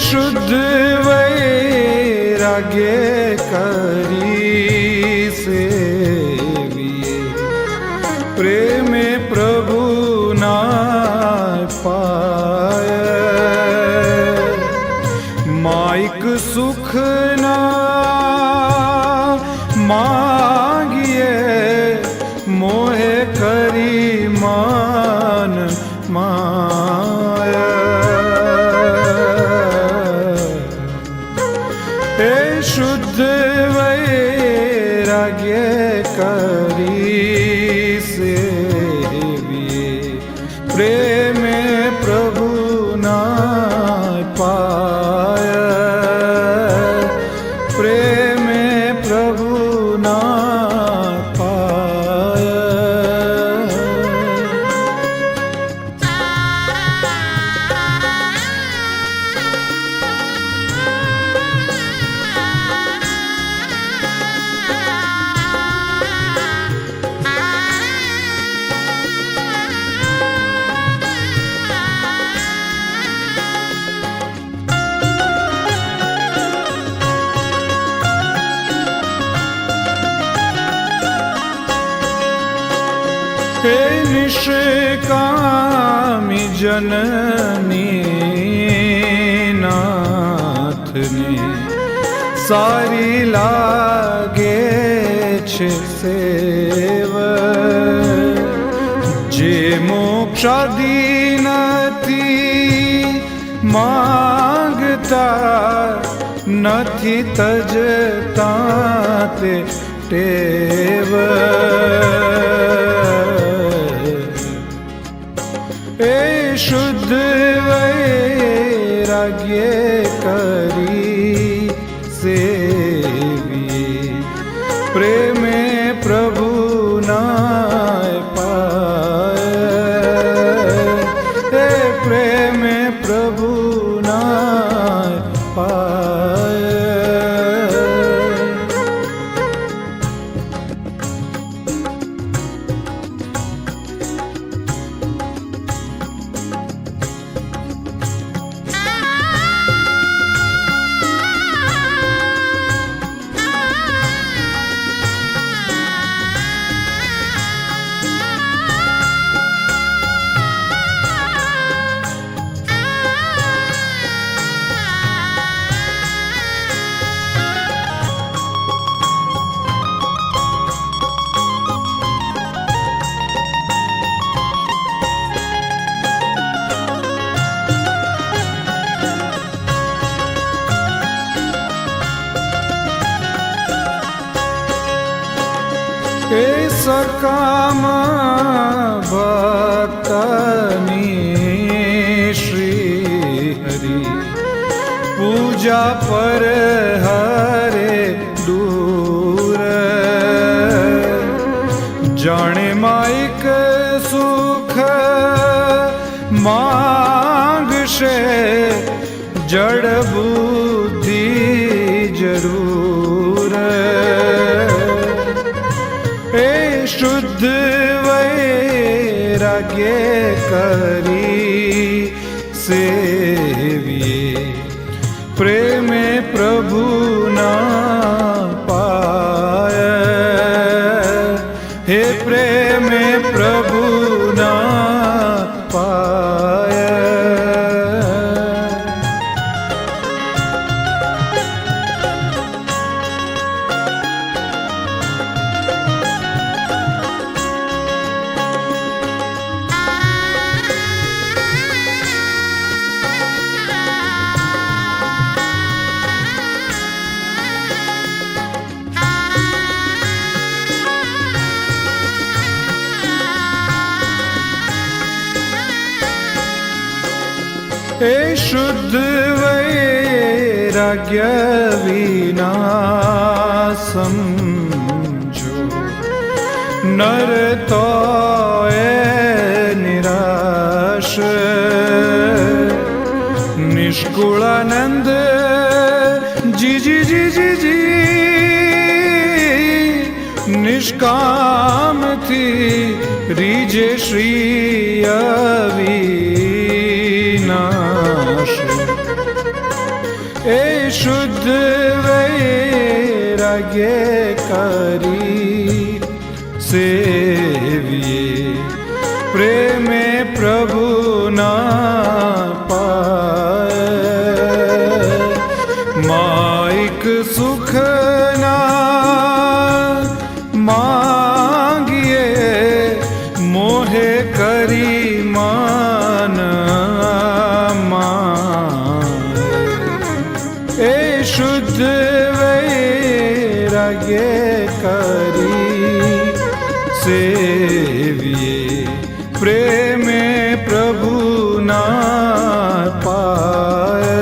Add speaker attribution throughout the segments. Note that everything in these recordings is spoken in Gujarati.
Speaker 1: એ શુદ્ધ જનની નાથને સારી લાગે છે સેવ જે મોક્ષાદી નથી માગતા નથી તજતા તે ટેવ એ શુદ્ધ વૈરાગ્ય ભક્તની શ્રી હરિ પૂજા પર હરે દૂર જાણે માઇક સુખ માંગશે જડ બુદ્ધિ જરૂર એ શુદ્ધ વૈરાગ્ય કરી સેવીએ પ્રેમે પ્રભુ ના પાય હે પ્રેમે વૈરાગ્ય વિના સમજો નર તો એ નિરાશ નિષ્કુળાનંદ જી જી જી જી જી નિષ્કામથી રીજે શ્રી અવિનાશ વૈરાગ્ય કરી સેવીએ. પ્રેમે વૈરાગ્ય કરી સેવીએ પ્રેમે પ્રભુના પાય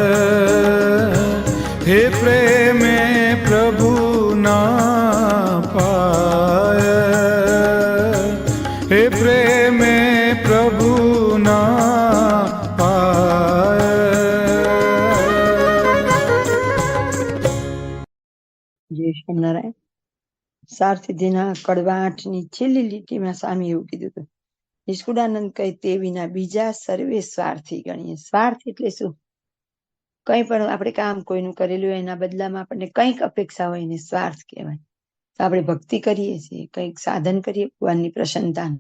Speaker 1: હે પ્રેમે પ્રભુના પાય હે પ્રેમે પ્રભુના
Speaker 2: જય સ્વામિનારાયણ સારસિદ્ધિના કડવા આઠની છેલ્લી લીટીમાં સ્વામી એવું કીધું હતું, નિષ્કુળાનંદ કહે તે વિના બીજા સર્વે સ્વાર્થી ગણીએ. સ્વાર્થ એટલે શું? કંઈ પણ આપણે કામ કોઈનું કરેલું એના બદલામાં આપણને કંઈક અપેક્ષા હોય એને સ્વાર્થ કહેવાય. તો આપણે ભક્તિ કરીએ છીએ, કંઈક સાધન કરીએ, ભગવાનની પ્રસન્નતા.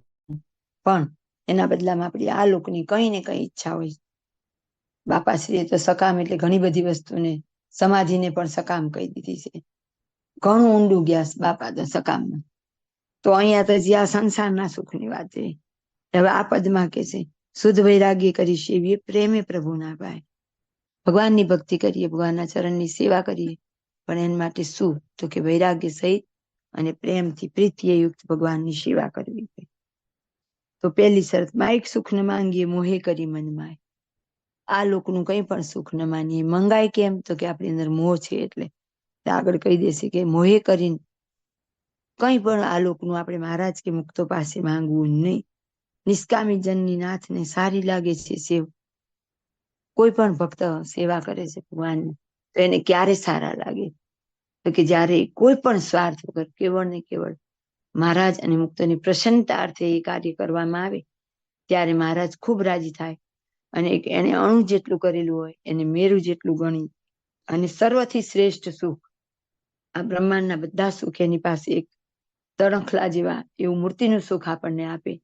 Speaker 2: પણ એના બદલામાં આપણી આ લોકની કંઈ ને કંઈ ઈચ્છા હોય. બાપાશ્રીએ તો સકામ એટલે ઘણી બધી વસ્તુને, સમાધિને પણ સકામ કહી દીધી છે. ઘણું ઊંડું ગયા બાપા તો સકામમાં તો અહીંયા તો જે આ સંસારના સુખની વાત છે હવે આ પદમાં કે છે શુદ્ધ વૈરાગ્ય કરી સેવીએ પ્રેમે પ્રભુના ભાઈ ભગવાનની ભક્તિ કરીએ ભગવાનના ચરણની સેવા કરીએ પણ એના માટે શું તો કે વૈરાગ્ય સહિત અને પ્રેમથી પ્રીતિએ યુક્ત ભગવાનની સેવા કરવી તો પહેલી શરત માઇક સુખ ન માંગીએ મોહે કરી મનમાં આ લોકનું કંઈ પણ સુખ ન માનીએ મંગાય કેમ તો કે આપણી અંદર મોહ છે એટલે આગળ કહી દેશે કે મોહે કરીને. કંઈ પણ આ લોકનું આપણે મહારાજ કે મુક્તો પાસે માંગવું નહીં. નિષ્કામી જનની નાથને સારી લાગે છે સેવ. કોઈ પણ ભક્ત સેવા કરે છે ભગવાનની, તો એને ક્યારે સારા લાગે? કે જ્યારે કોઈ પણ સ્વાર્થ વગર કેવળ ને કેવળ મહારાજ અને મુક્તની પ્રસન્નતા અર્થે એ કાર્ય કરવામાં આવે, ત્યારે મહારાજ ખૂબ રાજી થાય. અને એને અણુ જેટલું કરેલું હોય, એને મેરું જેટલું ગણી. અને સર્વથી શ્રેષ્ઠ સુખ આ બ્રહ્માંડના બધા સુખ એની પાસે એક તણખલા જેવા એવું મૂર્તિનું સુખ આપણને આપે.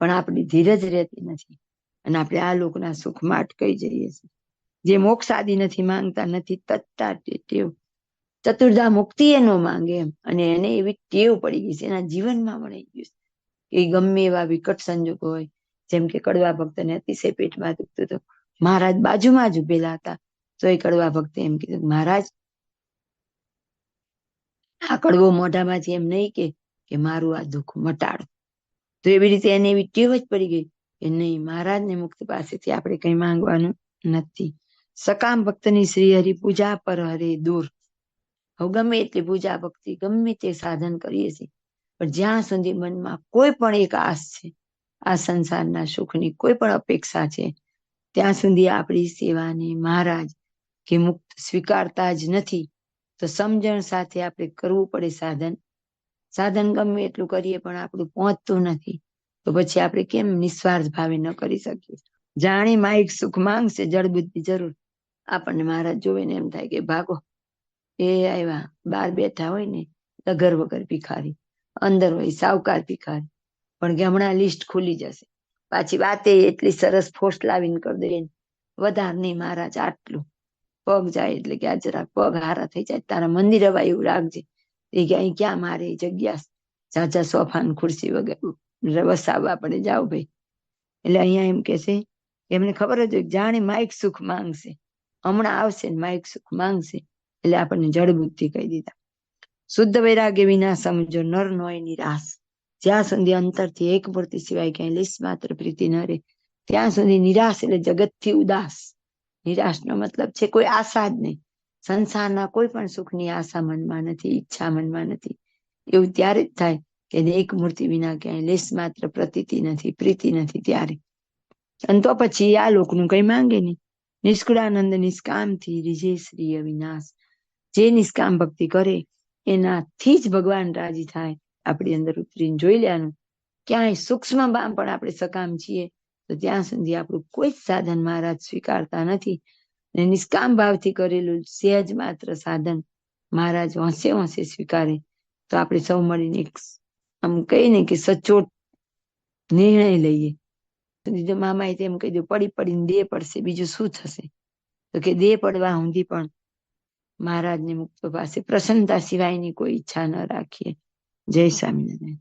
Speaker 2: પણ આપણી ધીરજ રહેતી નથી અને આપણે આ લોકના સુખમાં અટકાઈ જઈએ છીએ. જે મોક્ષ આદિ નથી માંગતા, નથી તત્તા ટેવ. ચતુર્ધા મુક્તિ એ ન માંગે અને એને એવી ટેવ પડી ગઈ છે, એના જીવનમાં મળી ગયું છે. કે ગમે એવા વિકટ સંજોગો હોય, જેમ કે કડવા ભક્તને અતિશય પેટમાં દુખતું હતું. મહારાજ બાજુમાં જ ઉભેલા હતા. તો એ કડવા ભક્તે એમ કીધું મહારાજ આ કડવો મોઢામાંથી એમ નહીં કે કે મારું આ દુઃખ મટાડો. તો એવી રીતે એને એવી ટેવ જ પડી ગઈ કે નહીં, મહારાજને મુક્ત પાસેથી આપણે કઈ માંગવાનું નથી. સકામ ભક્તની શ્રી હરિ પૂજા પર હરે દૂર. હવે ગમે એટલી પૂજા ભક્તિ, ગમે તે સાધન કરીએ છીએ, પણ જ્યાં સુધી મનમાં કોઈ પણ એક આશ છે, આ સંસારના સુખની કોઈ પણ અપેક્ષા છે, ત્યાં સુધી આપણી સેવાને મહારાજ કે મુક્ત સ્વીકારતા જ નથી. તો સમજણ સાથે આપણે કરવું પડે સાધન. સાધન ગમે એટલું કરીએ પણ આપણું પહોંચતું નથી. તો પછી આપણે કેમ નિસ્વાર્થ ભાવે ન કરી શકીએ? જાણે માઇક સુખ માંગશે જળબુદ્ધિ જરૂર. આપણને મહારાજ જોવે ને એમ થાય કે ભાગો. એ આવ્યા બાર બેઠા હોય ને, ડગર વગર ભિખારી. અંદર હોય, સાવકાર ભિખારી. પણ કે હમણાં લિસ્ટ ખુલી જશે. પાછી વાતે એટલી સરસ ફોર્સ લાવીને કરી દે વધારે નહીં મહારાજ, આટલું. પગ જાય એટલે કે આ જરાક પગ હારા થઈ જાય, તારા મંદિર હવા એવું રાખજે. એ કે અહીં ક્યાં મારે જગ્યા? ઝાઝા સોફા ખુરશી વગેરે વસાવવા પડે. જાઓ ભાઈ. એટલે અહીંયા એમ કે છે, એમને ખબર જ જાણે માઇક સુખ માંગશે. હમણાં આવશે ને માઇક સુખ માંગશે. એટલે આપણને જડ બુદ્ધિ કહી દીધા. શુદ્ધ વૈરાગ્ય વિના સમજો, નર નોય નિરાશ. જ્યાં સુધી અંતરથી એક મૂર્તિ સિવાય ક્યાંય લીસ માત્ર પ્રીતિ ન રહે, ત્યાં સુધી નિરાશ એટલે જગતથી ઉદાસ. નિરાશનો મતલબ છે, કોઈ આશા જ નહીં. સંસારના કોઈ પણ સુખની આશા મનમાં નથી, ઈચ્છા મનમાં નથી. એવું ત્યારે જ થાય કે એક મૂર્તિ વિના ક્યાંય લેશ માત્ર પ્રતીતિ નથી, પ્રીતિ નથી ત્યારે. અને તો પછી આ લોકનું કઈ માંગે નહીં. નિષ્કુળાનંદ નિષ્કામથી રીજે શ્રી અવિનાશ જે નિષ્કામ ભક્તિ કરે, એનાથી જ ભગવાન રાજી થાય. આપણી અંદર ઉતરીને જોઈ લેવાનું. ક્યાંય સૂક્ષ્મ પણ આપણે સકામ છીએ. તો ત્યાં સુધી આપણું કોઈ જ સાધન મહારાજ સ્વીકારતા નથી. ને નિષ્કામ ભાવથી કરેલું સહેજ માત્ર સાધન મહારાજ હોંશે હોંશે સ્વીકારે. તો આપણે સૌ મળીને આમ કહીએ કે સચોટ નિર્ણય લઈએ. બીજો મામાએ તેમ કહી દીધું, પડી પડીને દે પડશે, બીજું શું થશે? તો કે, દે પડવા સુધી પણ મહારાજને મુક્તો પાસે પ્રસન્નતા સિવાયની કોઈ ઈચ્છા ન રાખીએ. જય સ્વામિનારાયણ.